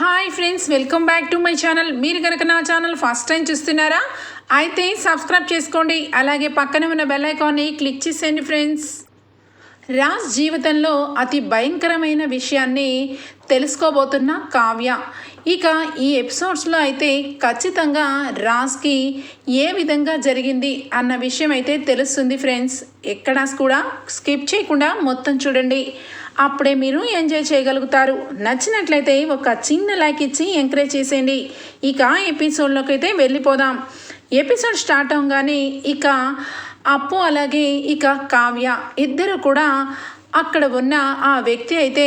Hi friends welcome back to my channel మీరు కనుక నా ఛానల్ ఫస్ట్ టైం చూస్తున్నారా అయితే సబ్స్క్రైబ్ చేసుకోండి. అలాగే పక్కన ఉన్న బెల్ ఐకాన్ని క్లిక్ చేసేయండి ఫ్రెండ్స్ రాజ్ జీవితంలో అతి భయంకరమైన విషయాన్ని తెలుసుకోబోతున్న కావ్య. ఇక ఈ ఎపిసోడ్స్లో అయితే ఖచ్చితంగా రాజ్కి ఏ విధంగా జరిగింది అన్న విషయం అయితే తెలుస్తుంది ఫ్రెండ్స్ ఎక్కడా కూడా స్కిప్ చేయకుండా మొత్తం చూడండి. అప్పుడే మీరు ఎంజాయ్ చేయగలుగుతారు. నచ్చినట్లయితే ఒక చిన్న లైక్ ఇచ్చి ఎంకరేజ్ చేసేయండి. ఇక ఎపిసోడ్లోకి అయితే వెళ్ళిపోదాం. ఎపిసోడ్ స్టార్ట్ అవగానే ఇక అప్పు అలాగే ఇక కావ్య ఇద్దరు కూడా అక్కడ ఉన్న ఆ వ్యక్తి అయితే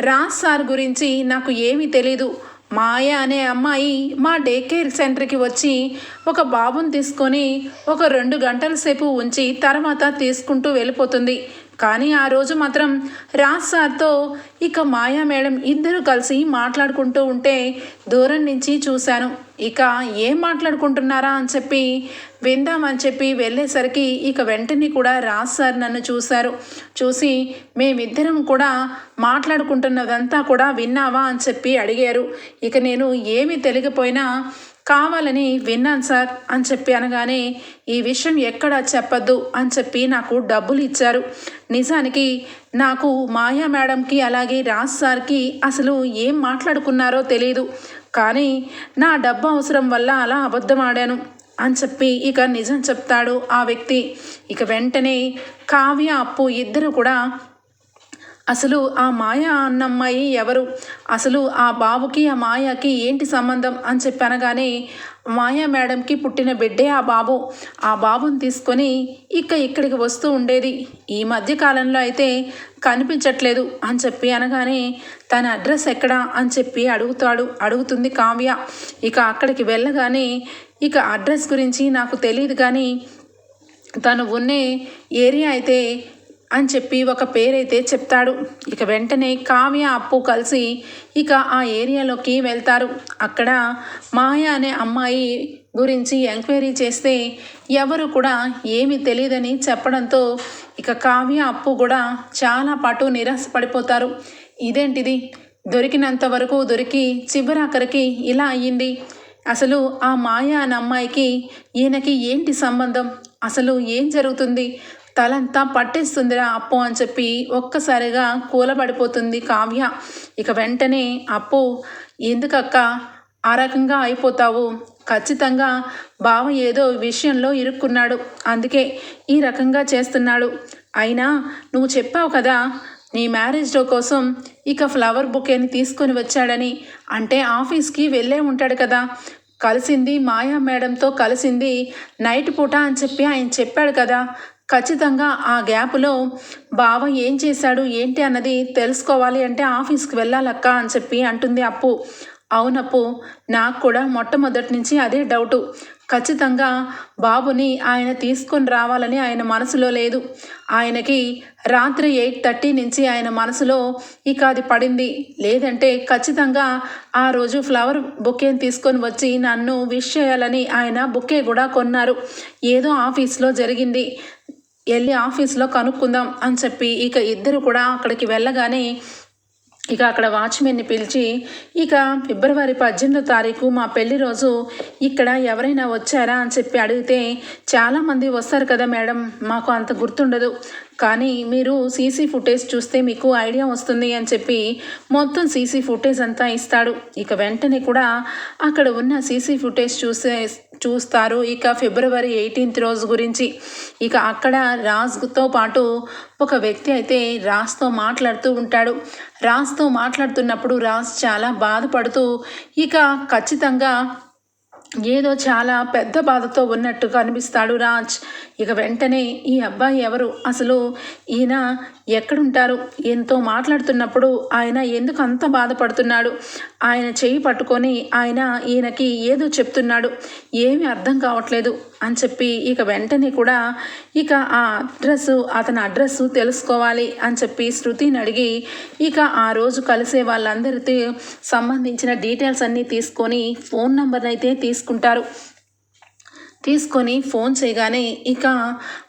రాజ్ సార్ గురించి నాకు ఏమీ తెలీదు. మాయ అనే అమ్మాయి మా డే కేర్ సెంటర్కి వచ్చి ఒక బాబుని తీసుకొని ఒక రెండు గంటల సేపు ఉంచి తర్వాత తీసుకుంటూ వెళ్ళిపోతుంది. కానీ ఆ రోజు మాత్రం రాజ్ సార్తో ఇక మాయా మేడం ఇద్దరు కలిసి మాట్లాడుకుంటూ ఉంటే దూరం నుంచి చూశాను. ఇక ఏం మాట్లాడుకుంటున్నారా అని చెప్పి విందామని చెప్పి వెళ్ళేసరికి ఇక వెంటనే కూడా రాజ్ సార్ నన్ను చూశారు. చూసి మేమిద్దరం కూడా మాట్లాడుకుంటున్నదంతా కూడా విన్నావా అని చెప్పి అడిగారు. ఇక నేను ఏమి తెలియకపోయినా కావాలని విన్నాను సార్ అని చెప్పి అనగానే ఈ విషయం ఎక్కడ చెప్పద్దు అని చెప్పి నాకు డబ్బులు ఇచ్చారు. నిజానికి నాకు మాయా మేడంకి అలాగే రాజ్ సార్కి అసలు ఏం మాట్లాడుకున్నారో తెలియదు కానీ నా డబ్బు అవసరం వల్ల అలా అబద్ధం ఆడాను అని చెప్పి ఇక నిజం చెప్తాడు ఆ వ్యక్తి. ఇక వెంటనే కావ్య అప్పు ఇద్దరు కూడా అసలు ఆ మాయ అన్నమ్మాయి ఎవరు? అసలు ఆ బాబుకి ఆ మాయకి ఏంటి సంబంధం అని చెప్పి అనగానే మాయా మేడంకి పుట్టిన బిడ్డే ఆ బాబు. ఆ బాబుని తీసుకొని ఇక ఇక్కడికి వస్తూ ఉండేది. ఈ మధ్య కాలంలో అయితే కనిపించట్లేదు అని చెప్పి అనగానే తన అడ్రస్ ఎక్కడా అని చెప్పి అడుగుతాడు. అడుగుతుంది కావ్య. ఇక అక్కడికి వెళ్ళగానే ఇక అడ్రస్ గురించి నాకు తెలియదు కానీ తను ఉన్నే ఏరియా అయితే అని చెప్పి ఒక పేరైతే చెప్తాడు. ఇక వెంటనే కావ్య అప్పు కలిసి ఇక ఆ ఏరియాలోకి వెళ్తారు. అక్కడ మాయ అనే అమ్మాయి గురించి ఎంక్వైరీ చేస్తే ఎవరు కూడా ఏమి తెలియదని చెప్పడంతో ఇక కావ్య అప్పు కూడా చాలా పాటు నిరాశపడిపోతారు. ఇదేంటిది? దొరికినంత వరకు దొరికి చివరాఖరికి ఇలా అయ్యింది. అసలు ఆ మాయ అనే అమ్మాయికి ఈయనకి ఏంటి సంబంధం? అసలు ఏం జరుగుతుంది? తలంతా పట్టేస్తుందిరా అప్పు అని చెప్పి ఒక్కసారిగా కూలబడిపోతుంది కావ్య. ఇక వెంటనే అప్పు ఎందుకక్క? ఆ రకంగా అయిపోతావు. ఖచ్చితంగా బావ ఏదో విషయంలో ఇరుక్కున్నాడు. అందుకే ఈ రకంగా చేస్తున్నాడు. అయినా నువ్వు చెప్పావు కదా నీ మ్యారేజ్ డే కోసం ఇక ఫ్లవర్ బుకేని తీసుకొని వచ్చాడని. అంటే ఆఫీస్కి వెళ్ళే ఉంటాడు కదా. కలిసింది మాయా మేడంతో కలిసింది నైట్ పూట అని చెప్పి ఆయన చెప్పాడు కదా. ఖచ్చితంగా ఆ గ్యాప్లో బావ ఏం చేశాడు? ఏంటి అన్నది తెలుసుకోవాలి అంటే ఆఫీస్కి వెళ్ళాలక్క అని చెప్పి అంటుంది అప్పు. అవునప్పు నాకు కూడా మొట్టమొదటి నుంచి అదే డౌటు. ఖచ్చితంగా బాబుని ఆయన తీసుకొని రావాలని ఆయన మనసులో లేదు. ఆయనకి రాత్రి ఎయిట్ థర్టీ నుంచి ఆయన మనసులో ఇక అది పడింది. లేదంటే ఖచ్చితంగా ఆ రోజు ఫ్లవర్ బుకేని తీసుకొని వచ్చి నన్ను విష్ చేయాలని ఆయన బుకే కూడా కొన్నారు. ఏదో ఆఫీస్లో జరిగింది. వెళ్ళి ఆఫీస్లో కనుక్కుందాం అని చెప్పి ఇక ఇద్దరు కూడా అక్కడికి వెళ్ళగానే ఇక అక్కడ వాచ్మెన్ని పిలిచి ఇక ఫిబ్రవరి పద్దెనిమిదో తారీఖు మా పెళ్ళి రోజు ఇక్కడ ఎవరైనా వచ్చారా? అని చెప్పి అడిగితే చాలామంది వస్తారు కదా మేడం మాకు అంత గుర్తుండదు. కానీ మీరు సీసీ ఫుటేజ్ చూస్తే మీకు ఐడియా వస్తుంది అని చెప్పి మొత్తం సీసీ ఫుటేజ్ అంతా ఇస్తాడు. ఇక వెంటనే కూడా అక్కడ ఉన్న సీసీ ఫుటేజ్ చూసే చూస్తారు. ఇక ఫిబ్రవరి ఎయిటీన్త్ రోజు గురించి. ఇక అక్కడ రాజ్తో పాటు ఒక వ్యక్తి అయితే రాజ్తో మాట్లాడుతూ ఉంటాడు. రాజ్తో మాట్లాడుతున్నప్పుడు రాజ్ చాలా బాధపడుతూ ఇక ఖచ్చితంగా ఏదో చాలా పెద్ద బాధతో ఉన్నట్టుగా అనిపిస్తాడు రాజ్. ఇక వెంటనే ఈ అబ్బాయి ఎవరు? అసలు ఈయన ఎక్కడుంటారు? ఎంతో మాట్లాడుతున్నప్పుడు ఆయన ఎందుకు అంత బాధపడుతున్నాడు? ఆయన చేయి పట్టుకొని ఆయన ఈయనకి ఏదో చెప్తున్నాడు. ఏమీ అర్థం కావట్లేదు. అని చెప్పి ఇక వెంటనే కూడా ఇక ఆ అడ్రస్ అతని అడ్రస్ తెలుసుకోవాలి అని చెప్పి శృతిని అడిగి ఇక ఆ రోజు కలిసే వాళ్ళందరితో సంబంధించిన డీటెయిల్స్ అన్నీ తీసుకొని ఫోన్ నెంబర్ని అయితే తీసుకుంటారు. తీసుకొని ఫోన్ చేయగానే ఇక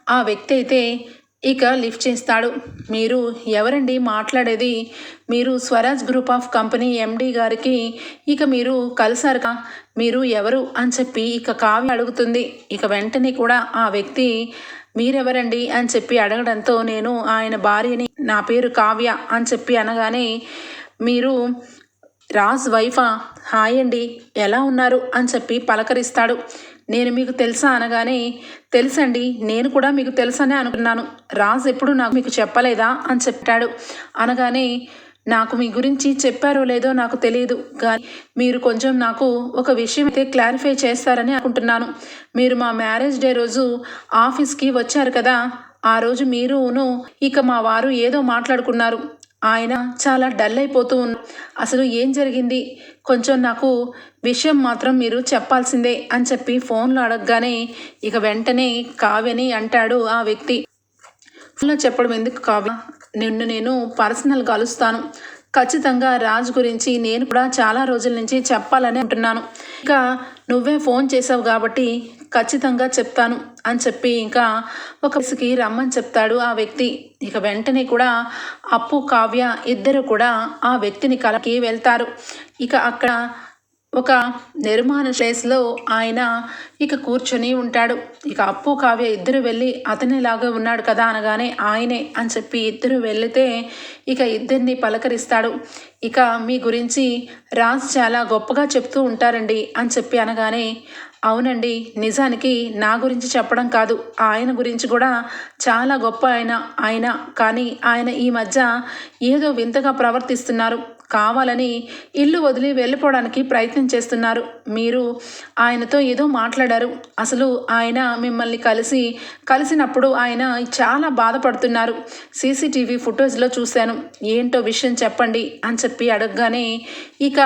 ఆ వ్యక్తి అయితే ఇక లిఫ్ట్ చేస్తాడు. మీరు ఎవరండి? మాట్లాడేది మీరు Swaraj group of company MD గారికి. ఇక మీరు కలిసారు కా మీరు ఎవరు? అని చెప్పి ఇక కావ్య అడుగుతుంది. ఇక వెంటనే కూడా ఆ వ్యక్తి మీరెవరండి? అని చెప్పి అడగడంతో నేను ఆయన భార్యని నా పేరు కావ్య అని చెప్పి అనగానే మీరు రాజ్ వైఫా? హాయ్ అండి. ఎలా ఉన్నారు? అని చెప్పి పలకరిస్తాడు. నేను మీకు తెలుసా అనగానే తెలుసండి నేను కూడా మీకు తెలుసనే అనుకున్నాను. రాజు ఎప్పుడు నాకు మీకు చెప్పలేదా? అని చెప్పాడు. అనగానే నాకు మీ గురించి చెప్పారో లేదో నాకు తెలియదు కానీ మీరు కొంచెం నాకు ఒక విషయం అయితే క్లారిఫై చేస్తారని అనుకుంటున్నాను. మీరు మా మ్యారేజ్ డే రోజు ఆఫీస్కి వచ్చారు కదా? ఆ రోజు మీరును ఇక మా వారు ఏదో మాట్లాడుకున్నారు. ఆయన చాలా డల్ అయిపోతూ ఉన్న. అసలు ఏం జరిగింది? కొంచెం నాకు విషయం మాత్రం మీరు చెప్పాల్సిందే అని చెప్పి ఫోన్లో అడగగానే ఇక వెంటనే కావ్యని అంటాడు ఆ వ్యక్తి. ఫోన్లో చెప్పడం ఎందుకు కావ్య? నిన్ను నేను పర్సనల్ కలుస్తాను ఖచ్చితంగా రాజ్ గురించి నేను కూడా చాలా రోజుల నుంచి చెప్పాలని అంటున్నాను ఇక నువ్వే ఫోన్ చేసావు కాబట్టి ఖచ్చితంగా చెప్తాను అని చెప్పి ఇంకా ఒక ప్లేస్కి రమ్మని చెప్తాడు ఆ వ్యక్తి. ఇక వెంటనే కూడా అప్పు కావ్య ఇద్దరు కూడా ఆ వ్యక్తిని కలకి వెళ్తారు. ఇక అక్కడ ఒక నిర్మాణ ప్లేస్లో ఆయన ఇక కూర్చొని ఉంటాడు. ఇక అప్పు కావ్య ఇద్దరు వెళ్ళి అతనిలాగే ఉన్నాడు కదా అనగానే ఆయనే అని చెప్పి ఇద్దరు వెళితే ఇక ఇద్దరిని పలకరిస్తాడు. ఇక మీ గురించి రాజ్ చాలా గొప్పగా చెప్తూ ఉంటారండి అని చెప్పి అనగానే అవునండి నిజానికి నా గురించి చెప్పడం కాదు. ఆయన గురించి కూడా చాలా గొప్ప ఆయన ఆయన. కానీ ఆయన ఈ మధ్య ఏదో వింతగా ప్రవర్తిస్తున్నారు. కావాలని ఇల్లు వదిలి వెళ్ళిపోవడానికి ప్రయత్నం చేస్తున్నారు. మీరు ఆయనతో ఏదో మాట్లాడారు. అసలు ఆయన మిమ్మల్ని కలిసి కలిసినప్పుడు ఆయన చాలా బాధపడుతున్నారు. సీసీటీవీ ఫుటేజ్లో చూశాను. ఏంటో విషయం చెప్పండి అని చెప్పి అడగగానే ఇక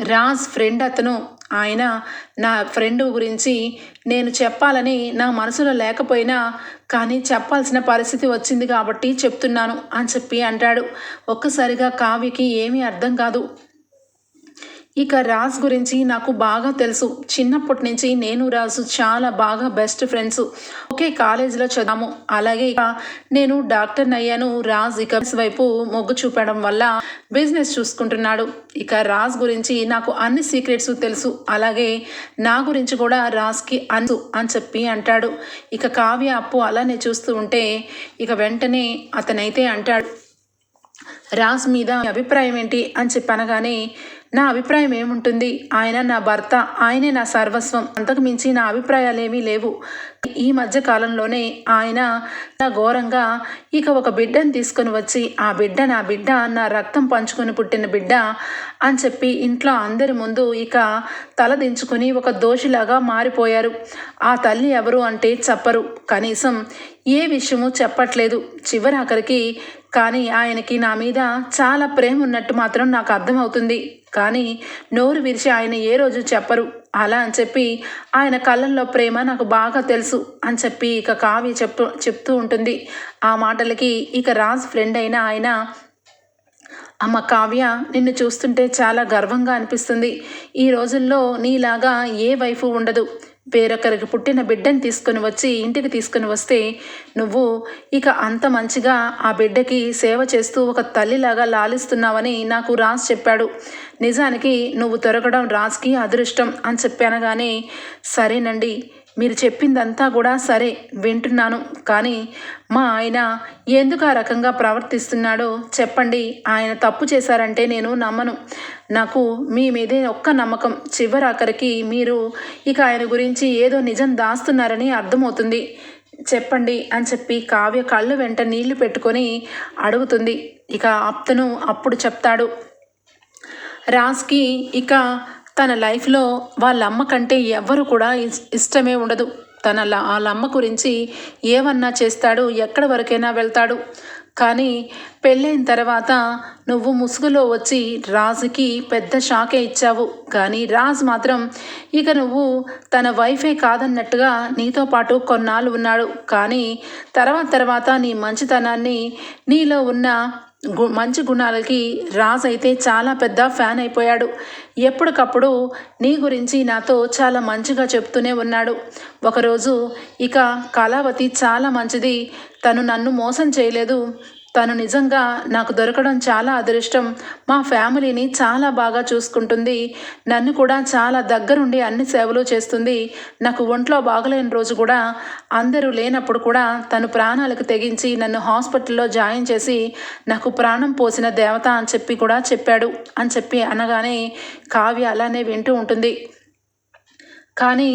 రాజ్ ఫ్రెండ్ అతను ఆయన నా ఫ్రెండ్ గురించి నేను చెప్పాలని నా మనసులో లేకపోయినా కానీ చెప్పాల్సిన పరిస్థితి వచ్చింది కాబట్టి చెప్తున్నాను అని చెప్పి అంటాడు. ఒక్కసారిగా కావ్యకి ఏమీ అర్థం కాదు. ఇక రాజ్ గురించి నాకు బాగా తెలుసు. చిన్నప్పటి నుంచి నేను రాజు చాలా బాగా బెస్ట్ ఫ్రెండ్స్ ఒకే కాలేజీలో చదివాము. అలాగే ఇక నేను డాక్టర్ని అయ్యాను. రాజ్ ఇక వైపు మొగ్గు చూపడం వల్ల బిజినెస్ చూసుకుంటున్నాడు. ఇక రాజ్ గురించి నాకు అన్ని సీక్రెట్స్ తెలుసు. అలాగే నా గురించి కూడా రాజ్కి అను అని చెప్పి అంటాడు. ఇక కావ్య అప్పు అలానే చూస్తూ ఉంటే ఇక వెంటనే అతనైతే అంటాడు. రాజ్ మీద అభిప్రాయం ఏంటి అని చెప్పి అనగానే నా అభిప్రాయం ఏముంటుంది? ఆయన నా భర్త ఆయనే నా సర్వస్వం. అంతకు మించి నా అభిప్రాయాలు ఏమీ లేవు. ఈ మధ్య కాలంలోనే ఆయన నా ఘోరంగా ఇక ఒక బిడ్డను తీసుకొని వచ్చి ఆ బిడ్డ నా బిడ్డ నా రక్తం పంచుకొని పుట్టిన బిడ్డ అని చెప్పి ఇంట్లో అందరి ముందు ఇక తల దించుకొని ఒక దోషిలాగా మారిపోయారు. ఆ తల్లి ఎవరు అంటే చెప్పరు. కనీసం ఏ విషయము చెప్పట్లేదు. చివరి ఆఖరికి కానీ ఆయనకి నా మీద చాలా ప్రేమ ఉన్నట్టు మాత్రం నాకు అర్థమవుతుంది. కానీ నోరు విరిచి ఆయన ఏ రోజు చెప్పరు. అలా అని చెప్పి ఆయన కళ్ళల్లో ప్రేమ నాకు బాగా తెలుసు అని చెప్పి ఇక కావ్య చెప్తూ చెప్తూ ఉంటుంది. ఆ మాటలకి ఇక రాజ్ ఫ్రెండ్ అయిన ఆయన అమ్మ కావ్య నిన్ను చూస్తుంటే చాలా గర్వంగా అనిపిస్తుంది. ఈ రోజుల్లో నీలాగా ఏ వైఫ్ ఉండదు. వేరొకరికి పుట్టిన బిడ్డని తీసుకొని వచ్చి ఇంటికి తీసుకొని వస్తే నువ్వు ఇక అంత మంచిగా ఆ బిడ్డకి సేవ చేస్తూ ఒక తల్లిలాగా లాలిస్తున్నావని నాకు రాజ్ చెప్పాడు. నిజానికి నువ్వు తొరగడం రాజ్కి అదృష్టం అని చెప్పానగానే సరేనండి మీరు చెప్పిందంతా కూడా సరే వింటున్నాను. కానీ మా ఆయన ఎందుకు ఆ రకంగా ప్రవర్తిస్తున్నాడో చెప్పండి. ఆయన తప్పు చేశారంటే నేను నమ్మను. నాకు మీ మీదే ఒక్క నమ్మకం. చివరాఖరికి మీరు ఇక ఆయన గురించి ఏదో నిజం దాస్తున్నారని అర్థమవుతుంది. చెప్పండి అని చెప్పి కావ్య కళ్ళు వెంట నీళ్ళు పెట్టుకొని అడుగుతుంది. ఇక అతను అప్పుడు చెప్తాడు. రాజ్కి ఇక తన లైఫ్లో వాళ్ళ అమ్మ కంటే ఎవ్వరు కూడా ఇస్- ఇష్టమే ఉండదు. తన ల- వాళ్ళ అమ్మ గురించి ఏమన్నా చేస్తాడు ఎక్కడి వరకైనా వెళ్తాడు. కానీ పెళ్ళైన తర్వాత నువ్వు ముసుగులో వచ్చి రాజుకి పెద్ద షాకే ఇచ్చావు. కానీ రాజ్ మాత్రం ఇక నువ్వు తన వైఫే కాదన్నట్టుగా నీతో పాటు కొన్నాళ్ళు ఉన్నాడు. కానీ తర్వాత తర్వాత నీ మంచితనాన్ని నీలో ఉన్న మంచి గుణాలకి రాజ్ అయితే చాలా పెద్ద ఫ్యాన్ అయిపోయాడు. ఎప్పటికప్పుడు నీ గురించి నాతో చాలా మంచిగా చెప్తూనే ఉన్నాడు. ఒకరోజు ఇక కళావతి చాలా మంచిది. తను నన్ను మోసం చేయలేదు. తను నిజంగా నాకు దొరకడం చాలా అదృష్టం. మా ఫ్యామిలీని చాలా బాగా చూసుకుంటుంది. నన్ను కూడా చాలా దగ్గరుండి అన్ని సేవలు చేస్తుంది. నాకు ఒంట్లో బాగలేని రోజు కూడా అందరూ లేనప్పుడు కూడా తను ప్రాణాలకు తెగించి నన్ను హాస్పిటల్లో జాయిన్ చేసి నాకు ప్రాణం పోసిన దేవత అని చెప్పి కూడా చెప్పాడు అని చెప్పి అనగానే కావ్య అలానే వింటూ ఉంటుంది. కానీ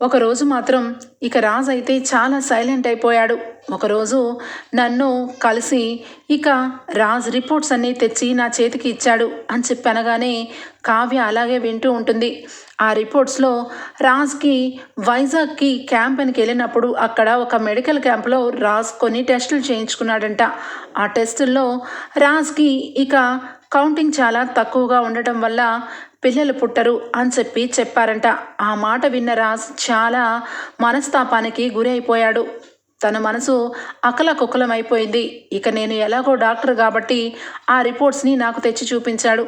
ఒకరోజు మాత్రం ఇక రాజ్ అయితే చాలా సైలెంట్ అయిపోయాడు. ఒకరోజు నన్ను కలిసి ఇక రాజ్ రిపోర్ట్స్ అన్నీ తెచ్చి నా చేతికి ఇచ్చాడు అని చెప్పి అనగానే కావ్య అలాగే వింటూ ఉంటుంది. ఆ రిపోర్ట్స్లో రాజ్కి వైజాగ్కి క్యాంప్కి వెళ్ళినప్పుడు అక్కడ ఒక మెడికల్ క్యాంప్లో రాజ్ కొన్ని టెస్టులు చేయించుకున్నాడంట. ఆ టెస్టుల్లో రాజ్కి ఇక కౌంటింగ్ చాలా తక్కువగా ఉండటం వల్ల పిల్లలు పుట్టరు అని చెప్పి చెప్పారంట. ఆ మాట విన్న రాజ్ చాలా మనస్తాపానికి గురి అయిపోయాడు తన మనసు అకలకుకలం అయిపోయింది ఇక నేను ఎలాగో డాక్టర్ కాబట్టి ఆ రిపోర్ట్స్ని నాకు తెచ్చి చూపించాడు.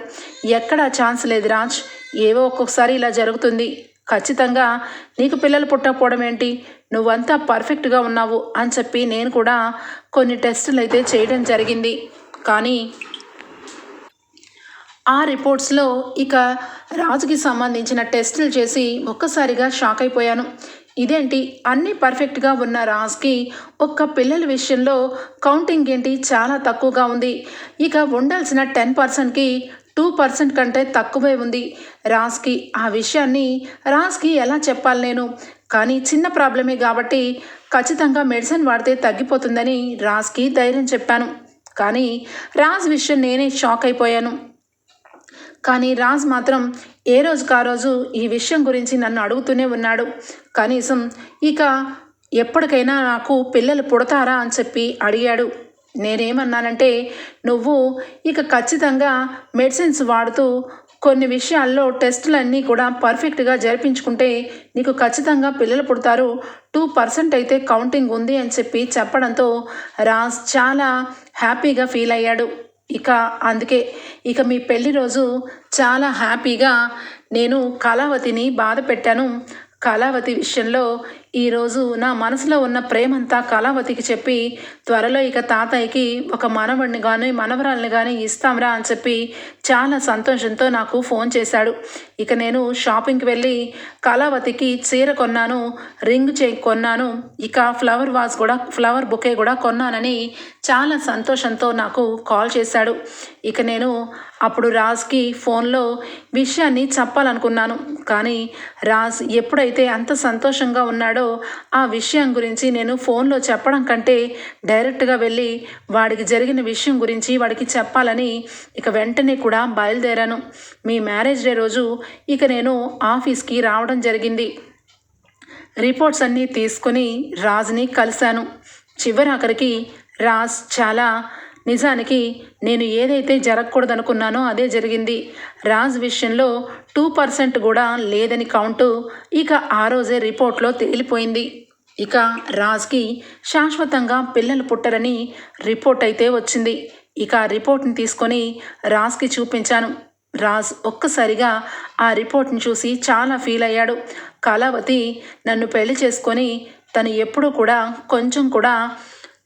ఎక్కడా ఛాన్స్ లేదు రాజ్. ఏవో ఒక్కొక్కసారి ఇలా జరుగుతుంది. ఖచ్చితంగా నీకు పిల్లలు పుట్టకపోవడం ఏంటి? నువ్వంతా పర్ఫెక్ట్గా ఉన్నావు అని చెప్పి నేను కూడా కొన్ని టెస్టులు అయితే చేయడం జరిగింది. కానీ ఆ రిపోర్ట్స్లో ఇక రాజుకి సంబంధించిన టెస్టులు చేసి ఒక్కసారిగా షాక్ అయిపోయాను. ఇదేంటి? అన్నీ పర్ఫెక్ట్గా ఉన్న రాజ్కి ఒక్క పిల్లల విషయంలో కౌంటింగ్ ఏంటి? చాలా తక్కువగా ఉంది. ఇక ఉండాల్సిన టెన్ పర్సెంట్కి టూ పర్సెంట్ కంటే తక్కువే ఉంది. రాజ్కి ఆ విషయాన్ని రాజ్కి ఎలా చెప్పాలి నేను? కానీ చిన్న ప్రాబ్లమే కాబట్టి ఖచ్చితంగా మెడిసిన్ వాడితే తగ్గిపోతుందని రాజ్కి ధైర్యం చెప్పాను. కానీ రాజ్ విషయం నేనే షాక్ అయిపోయాను. కానీ రాజ్ మాత్రం ఏ రోజుకు ఆ రోజు ఈ విషయం గురించి నన్ను అడుగుతూనే ఉన్నాడు. కనీసం ఇక ఎప్పటికైనా నాకు పిల్లలు పుడతారా అని చెప్పి అడిగాడు. నేనేమన్నానంటే నువ్వు ఇక ఖచ్చితంగా మెడిసిన్స్ వాడుతూ కొన్ని విషయాల్లో టెస్టులన్నీ కూడా పర్ఫెక్ట్గా జరిపించుకుంటే నీకు ఖచ్చితంగా పిల్లలు పుడతారు. టూ పర్సెంట్ అయితే కౌంటింగ్ ఉంది అని చెప్పి చెప్పడంతో రాజ్ చాలా హ్యాపీగా ఫీల్ అయ్యాడు. ఇక అందుకే ఇక మీ పెళ్ళి రోజు చాలా హ్యాపీగా నేను కళావతిని బాధ పెట్టాను కళావతి విషయంలో ఈరోజు నా మనసులో ఉన్న ప్రేమంతా కళావతికి చెప్పి త్వరలో ఇక తాతయ్యకి ఒక మనవడిని కానీ మనవరాల్ని కానీ ఇస్తాంరా అని చెప్పి చాలా సంతోషంతో నాకు ఫోన్ చేశాడు. ఇక నేను షాపింగ్కి వెళ్ళి కళావతికి చీర కొన్నాను రింగ్ చే కొన్నాను. ఇక ఫ్లవర్ వాజ్ కూడా ఫ్లవర్ బుకే కూడా కొన్నానని చాలా సంతోషంతో నాకు కాల్ చేశాడు. ఇక నేను అప్పుడు రాజ్కి ఫోన్లో విషయాన్ని చెప్పాలనుకున్నాను. కానీ రాజ్ ఎప్పుడైతే అంత సంతోషంగా ఉన్నాడో ఆ విషయం గురించి నేను ఫోన్లో చెప్పడం కంటే డైరెక్ట్గా వెళ్ళి వాడికి జరిగిన విషయం గురించి వాడికి చెప్పాలని ఇక వెంటనే కూడా బయలుదేరాను. మీ మ్యారేజ్ డే రోజు ఇక నేను ఆఫీస్కి రావడం జరిగింది. రిపోర్ట్స్ అన్నీ తీసుకొని రాజ్ని కలిశాను. చివరి అక్కడికి రాజ్ చాలా నిజానికి నేను ఏదైతే జరగకూడదనుకున్నానో అదే జరిగింది. రాజ్ విషయంలో టూ పర్సెంట్ కూడా లేదని కౌంటు ఇక ఆ రోజే రిపోర్ట్లో తేలిపోయింది. ఇక రాజ్కి శాశ్వతంగా పిల్లలు పుట్టరని రిపోర్ట్ అయితే వచ్చింది. ఇక ఆ రిపోర్ట్ని తీసుకొని రాజ్కి చూపించాను. రాజ్ ఒక్కసారిగా ఆ రిపోర్ట్ని చూసి చాలా ఫీల్ అయ్యాడు. కళావతి నన్ను పెళ్ళి చేసుకొని తను ఎప్పుడూ కూడా కొంచెం కూడా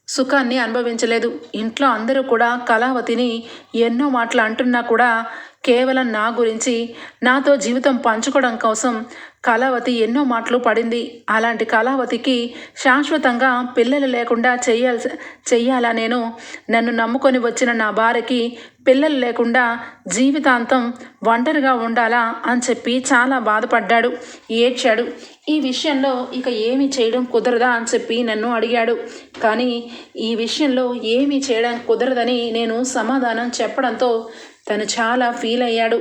సుఖాన్ని అనుభవించలేదు. ఇంట్లో అందరూ కూడా కళావతిని ఎన్నో మాటలు అంటున్నా కూడా కేవలం నా గురించి నాతో జీవితం పంచుకోవడం కోసం కళావతి ఎన్నో మాటలు పడింది. అలాంటి కళావతికి శాశ్వతంగా పిల్లలు లేకుండా చేయాల్సి చెయ్యాలా నేను? నన్ను నమ్ముకొని వచ్చిన నా భార్యకి పిల్లలు లేకుండా జీవితాంతం ఒంటరిగా ఉండాలా అని చెప్పి చాలా బాధపడ్డాడు. ఏడ్చాడు. ఈ విషయంలో ఇక ఏమీ చేయడం కుదరదా అని చెప్పి నన్ను అడిగాడు. కానీ ఈ విషయంలో ఏమీ చేయడానికి కుదరదని నేను సమాధానం చెప్పడంతో తను చాలా ఫీల్ అయ్యాడు.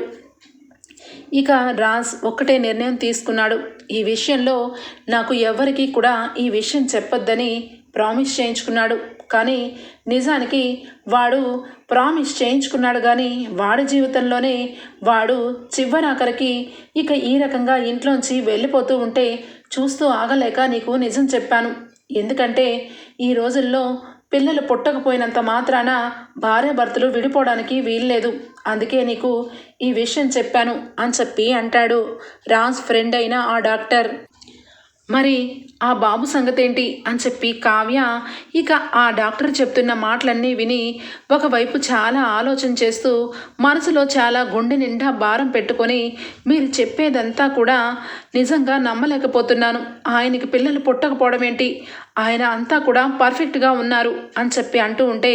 ఇక రాజ్ ఒక్కటే నిర్ణయం తీసుకున్నాడు. ఈ విషయంలో నాకు ఎవరికీ కూడా ఈ విషయం చెప్పొద్దని ప్రామిస్ చేయించుకున్నాడు. కానీ నిజానికి వాడు ప్రామిస్ చేయించుకున్నాడు కానీ వాడి జీవితంలోనే వాడు చివరాఖరికి ఇక ఈ రకంగా ఇంట్లోంచి వెళ్ళిపోతూ ఉంటే చూస్తూ ఆగలేక నీకు నిజం చెప్పాను. ఎందుకంటే ఈ రోజుల్లో పిల్లలు పుట్టకపోయినంత మాత్రాన భార్యాభర్తలు విడిపోవడానికి వీల్లేదు. అందుకే నీకు ఈ విషయం చెప్పాను అని చెప్పి అంటాడు. రాజ్ ఫ్రెండ్ అయిన ఆ డాక్టర్. మరి ఆ బాబు సంగతేంటి అని చెప్పి కావ్య ఇక ఆ డాక్టర్ చెప్తున్న మాటలన్నీ విని ఒకవైపు చాలా ఆలోచన చేస్తూ మనసులో చాలా గుండె నిండా భారం పెట్టుకొని మీరు చెప్పేదంతా కూడా నిజంగా నమ్మలేకపోతున్నాను. ఆయనకి పిల్లలు పుట్టకపోవడం ఏంటి ఆయన అంతా కూడా పర్ఫెక్ట్గా ఉన్నారు అని చెప్పి అంటూ ఉంటే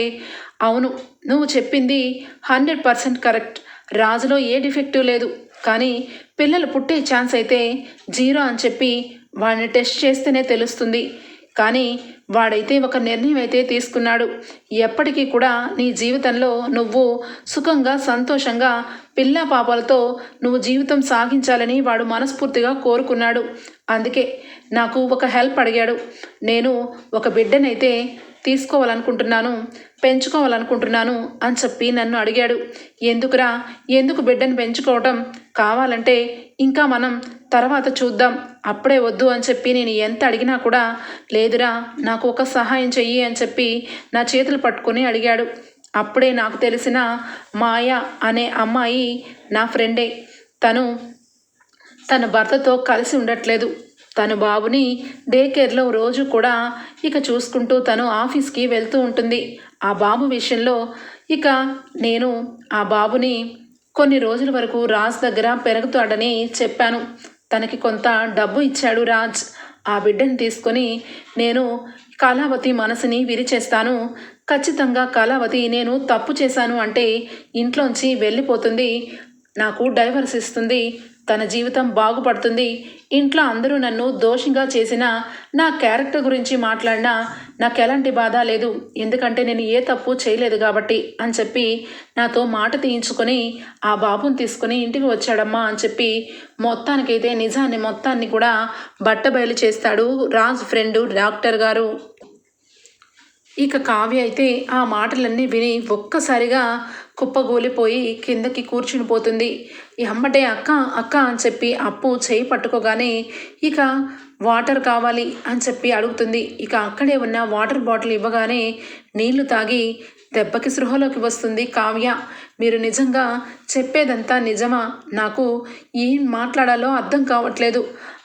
అవును నువ్వు చెప్పింది హండ్రెడ్ పర్సెంట్ కరెక్ట్. రాజులో ఏ డిఫెక్టివ్ లేదు. కానీ పిల్లలు పుట్టే ఛాన్స్ అయితే జీరో అని చెప్పి వాడిని టెస్ట్ చేస్తేనే తెలుస్తుంది. కానీ వాడైతే ఒక నిర్ణయం అయితే తీసుకున్నాడు. ఎప్పటికీ కూడా నీ జీవితంలో నువ్వు సుఖంగా సంతోషంగా పిల్ల పాపలతో నువ్వు జీవితం సాగించాలని వాడు మనస్ఫూర్తిగా కోరుకున్నాడు. అందుకే నాకు ఒక హెల్ప్ అడిగాడు. నేను ఒక బిడ్డనైతే తీసుకోవాలనుకుంటున్నాను పెంచుకోవాలనుకుంటున్నాను అని చెప్పి నన్ను అడిగాడు. ఎందుకురా? ఎందుకు బిడ్డను పెంచుకోవటం? కావాలంటే ఇంకా మనం తర్వాత చూద్దాం. అప్పుడే వద్దు అని చెప్పి నేను ఎంత అడిగినా కూడా లేదురా నాకు ఒక సహాయం చెయ్యి అని చెప్పి నా చేతులు పట్టుకొని అడిగాడు. అప్పుడే నాకు తెలిసిన మాయ అనే అమ్మాయి నా ఫ్రెండే. తను తన భర్తతో కలిసి ఉండట్లేదు. తను బాబుని డే కేర్లో రోజు కూడా ఇక చూసుకుంటూ తను ఆఫీస్కి వెళ్తూ ఉంటుంది. ఆ బాబు విషయంలో ఇక నేను ఆ బాబుని కొన్ని రోజుల వరకు రాజ్ దగ్గర పెరుగుతాడని చెప్పాను. తనకి కొంత డబ్బు ఇచ్చాడు రాజ్. ఆ బిడ్డను తీసుకొని నేను కళావతి మనసుని విరిచేస్తాను. ఖచ్చితంగా కళావతి నేను తప్పు చేశాను అంటే ఇంట్లోంచి వెళ్ళిపోతుంది. నాకు డైవర్స్ ఇస్తుంది. తన జీవితం బాగుపడుతుంది. ఇంట్లో అందరూ నన్ను దోషంగా చేసిన నా క్యారెక్టర్ గురించి మాట్లాడినా నాకు ఎలాంటి బాధ లేదు. ఎందుకంటే నేను ఏ తప్పు చేయలేదు కాబట్టి అని చెప్పి నాతో మాట తీయించుకొని ఆ బాబుని తీసుకొని ఇంటికి వచ్చాడమ్మా అని చెప్పి మొత్తానికైతే నిజాన్ని మొత్తాన్ని కూడా బట్టబయలు చేస్తాడు రాజ్ ఫ్రెండు డాక్టర్ గారు. ఇక కావ్య అయితే ఆ మాటలన్నీ విని ఒక్కసారిగా కుప్పగూలిపోయి కిందకి కూర్చుని పోతుంది ఎమ్మటే అక్క అక్క అని చెప్పి అప్పు చేయి పట్టుకోగానే ఇక వాటర్ కావాలి అని చెప్పి అడుగుతుంది. ఇక అక్కడే ఉన్న వాటర్ బాటిల్ ఇవ్వగానే నీళ్ళు తాగి దెబ్బకి సృహలోకి వస్తుంది కావ్య. మీరు నిజంగా చెప్పేదంతా నిజమా? నాకు ఏం మాట్లాడాలో అర్థం కావట్లేదు.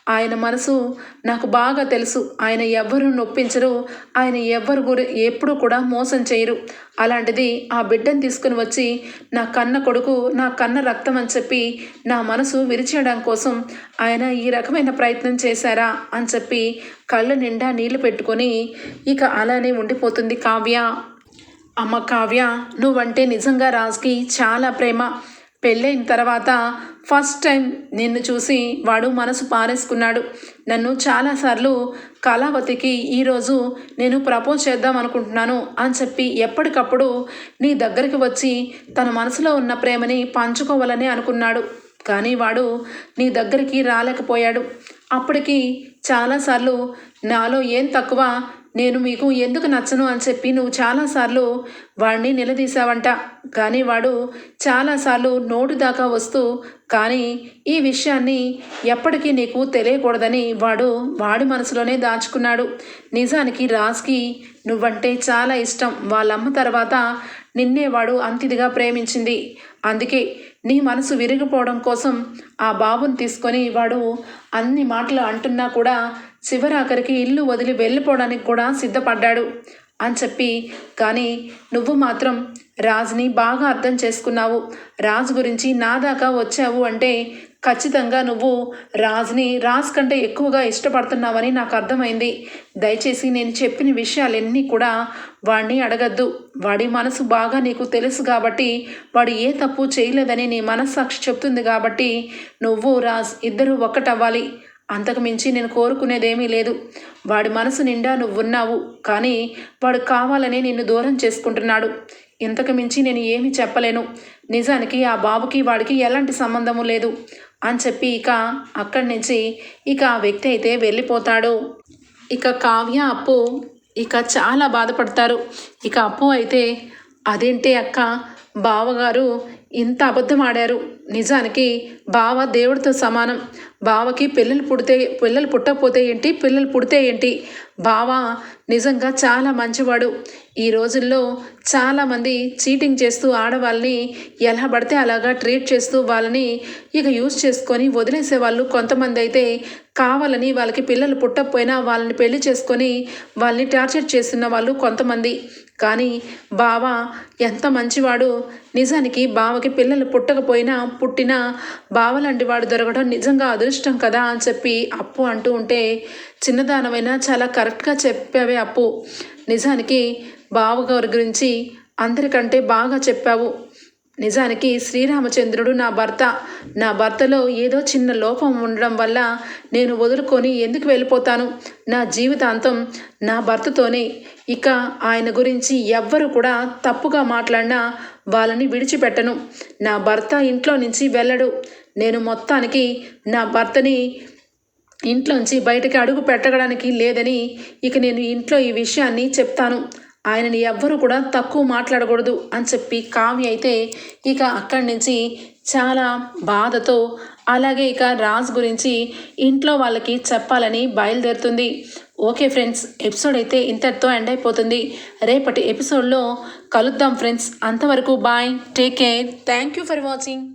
ఆయన మనసు నాకు బాగా తెలుసు. ఆయన ఎవ్వరూ నొప్పించరు. ఆయన ఎవ్వరు గురి ఎప్పుడూ కూడా మోసం చేయరు. అలాంటిది ఆ బిడ్డను తీసుకుని వచ్చి నా కన్న కొడుకు నా కన్న రక్తం అని చెప్పి నా మనసు విరిచేయడం కోసం ఆయన ఈ రకమైన ప్రయత్నం చేశారా అని చెప్పి కళ్ళ నిండా నీళ్ళు పెట్టుకొని ఇక అలానే ఉండిపోతుంది కావ్య. అమ్మ కావ్య నువ్వంటే నిజంగా రాజ్కి చాలా ప్రేమ. పెళ్ళైన తర్వాత ఫస్ట్ టైం నిన్ను చూసి వాడు మనసు పారేసుకున్నాడు. నన్ను చాలాసార్లు కళావతికి ఈరోజు నేను ప్రపోజ్ చేద్దాం అనుకుంటున్నాను అని చెప్పి ఎప్పటికప్పుడు నీ దగ్గరికి వచ్చి తన మనసులో ఉన్న ప్రేమని పంచుకోవాలని అనుకున్నాడు. కానీ వాడు నీ దగ్గరికి రాలేకపోయాడు. అప్పటికి చాలాసార్లు నాలో ఏం తక్కువ నేను మీకు ఎందుకు నచ్చను అని చెప్పి నువ్వు చాలాసార్లు వాడిని నిలదీశావంట. కానీ వాడు చాలాసార్లు నోటు దాకా వస్తూ కానీ ఈ విషయాన్ని ఎప్పటికీ నీకు తెలియకూడదని వాడు వాడి మనసులోనే దాచుకున్నాడు. నిజానికి రాజ్కి నువ్వంటే చాలా ఇష్టం. వాళ్ళమ్మ తర్వాత నిన్నే వాడు అంతిదిగా ప్రేమించింది. అందుకే నీ మనసు విరిగిపోవడం కోసం ఆ బాబుని తీసుకొని వాడు అన్ని మాటలు అంటున్నా కూడా చివరాఖరికి ఇల్లు వదిలి వెళ్ళిపోవడానికి కూడా సిద్ధపడ్డాడు అని చెప్పి. కానీ నువ్వు మాత్రం రాజుని బాగా అర్థం చేసుకున్నావు. రాజు గురించి నా దాకా వచ్చావు అంటే ఖచ్చితంగా నువ్వు రాజుని రాజ్ కంటే ఎక్కువగా ఇష్టపడుతున్నావని నాకు అర్థమైంది. దయచేసి నేను చెప్పిన విషయాలన్నీ కూడా వాడిని అడగద్దు. వాడి మనసు బాగా నీకు తెలుసు కాబట్టి వాడు ఏ తప్పు చేయలేదని నీ మనస్సాక్షి చెప్తుంది కాబట్టి నువ్వు రాజ్ ఇద్దరూ ఒక్కటవ్వాలి. అంతకుమించి నేను కోరుకునేదేమీ లేదు. వాడి మనసు నిండా నువ్వున్నావు. కానీ వాడు కావాలని నిన్ను దూరం చేసుకుంటున్నాడు. ఇంతకుమించి నేను ఏమీ చెప్పలేను. నిజానికి ఆ బాబుకి వాడికి ఎలాంటి సంబంధము లేదు అని చెప్పి ఇక అక్కడి నుంచి ఇక ఆ వ్యక్తి అయితే వెళ్ళిపోతాడు. ఇక కావ్య అప్పు ఇక చాలా బాధపడతారు. ఇక అప్పు అయితే అదేంటి అక్క? బావగారు ఇంత అబద్ధం ఆడారు. నిజానికి బావ దేవుడితో సమానం. బావకి పిల్లలు పుడితే పిల్లలు పుట్టకపోతే ఏంటి? పిల్లలు పుడితే ఏంటి? బావ నిజంగా చాలా మంచివాడు. ఈ రోజుల్లో చాలామంది చీటింగ్ చేస్తూ ఆడవాళ్ళని ఎలా పడితే అలాగా ట్రీట్ చేస్తూ వాళ్ళని ఇక యూజ్ చేసుకొని వదిలేసే వాళ్ళు కొంతమంది అయితే కావాలని వాళ్ళకి పిల్లలు పుట్టకపోయినా వాళ్ళని పెళ్ళి చేసుకొని వాళ్ళని టార్చర్ చేస్తున్న వాళ్ళు కొంతమంది. కానీ బావ ఎంత మంచివాడు. నిజానికి బావకి పిల్లలు పుట్టకపోయినా పుట్టిన బావ లాంటి వాడు దొరకడం నిజంగా అదృష్టం కదా అని చెప్పి అప్పు అంటూ ఉంటే చిన్నదానమైనా చాలా కరెక్ట్గా చెప్పావే అప్పు. నిజానికి బావగారి గురించి అందరికంటే బాగా చెప్పావు. నిజానికి శ్రీరామచంద్రుడు నా భర్త. నా భర్తలో ఏదో చిన్న లోపం ఉండడం వల్ల నేను వదులుకొని ఎందుకు వెళ్ళిపోతాను? నా జీవితాంతం నా భర్తతోనే. ఇక ఆయన గురించి ఎవ్వరు కూడా తప్పుగా మాట్లాడినా వాళ్ళని విడిచిపెట్టను. నా భర్త ఇంట్లో నుంచి వెళ్ళడు. నేను మొత్తానికి నా భర్తని ఇంట్లోంచి బయటకి అడుగు పెట్టడానికి లేదని ఇక నేను ఇంట్లో ఈ విషయాన్ని చెప్తాను. ఆయనని ఎవ్వరూ కూడా తక్కువ మాట్లాడకూడదు అని చెప్పి కావ్య అయితే ఇక అక్కడి నుంచి చాలా బాధతో అలాగే ఇక రాజ్ గురించి ఇంట్లో వాళ్ళకి చెప్పాలని బయలుదేరుతుంది. ఓకే ఫ్రెండ్స్ ఎపిసోడ్ అయితే ఇంతటితో ఎండ్ అయిపోతుంది. రేపటి ఎపిసోడ్లో కలుద్దాం ఫ్రెండ్స్. అంతవరకు bye take care. Thank you for watching.